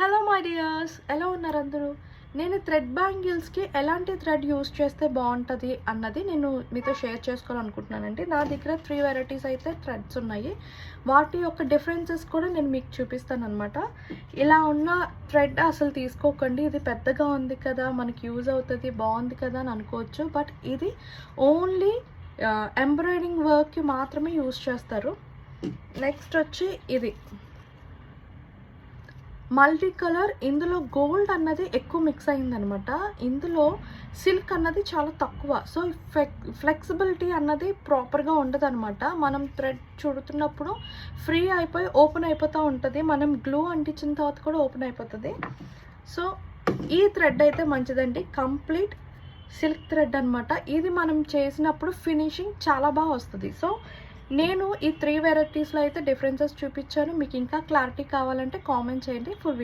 Hello my dears ఎలా ఉన్నారు అందరూ? నేను థ్రెడ్ బ్యాంగిల్స్కి ఎలాంటి థ్రెడ్ యూస్ చేస్తే బాగుంటుంది అన్నది నేను మీతో షేర్ చేసుకోవాలనుకుంటున్నానండి. నా దగ్గర త్రీ వెరైటీస్ అయితే థ్రెడ్స్ ఉన్నాయి. వాటి యొక్క డిఫరెన్సెస్ కూడా నేను మీకు చూపిస్తాను అనమాట ఇలా ఉన్న థ్రెడ్ అసలు తీసుకోకండి. ఇది పెద్దగా ఉంది కదా మనకి యూజ్ అవుతుంది బాగుంది కదా అని అనుకోవచ్చు. బట్ ఇది ఓన్లీ ఎంబ్రాయిడింగ్ వర్క్కి మాత్రమే యూస్ చేస్తారు. నెక్స్ట్ వచ్చి ఇది. మల్టీ కలర్ ఇందులో గోల్డ్ అన్నది ఎక్కువ మిక్స్ అయిందనమాట. ఇందులో సిల్క్ అన్నది చాలా తక్కువ. సో ఫ్లెక్సిబిలిటీ అన్నది ప్రాపర్గా ఉండదు అనమాట మనం థ్రెడ్ చుడుతున్నప్పుడు ఫ్రీ అయిపోయి ఓపెన్ అయిపోతూ ఉంటుంది. మనం గ్లూ అంటించిన తర్వాత కూడా ఓపెన్ అయిపోతుంది. సో ఈ థ్రెడ్ అయితే మంచిదండి. కంప్లీట్ సిల్క్ థ్రెడ్ అనమాట ఇది మనం చేసినప్పుడు ఫినిషింగ్ చాలా బాగా వస్తుంది. సో నేను ఈ త్రీ వెరైటీస్లో అయితే డిఫరెన్సెస్ చూపించాను. మీకు ఇంకా క్లారిటీ కావాలంటే కామెంట్ చేయండి. ఫుల్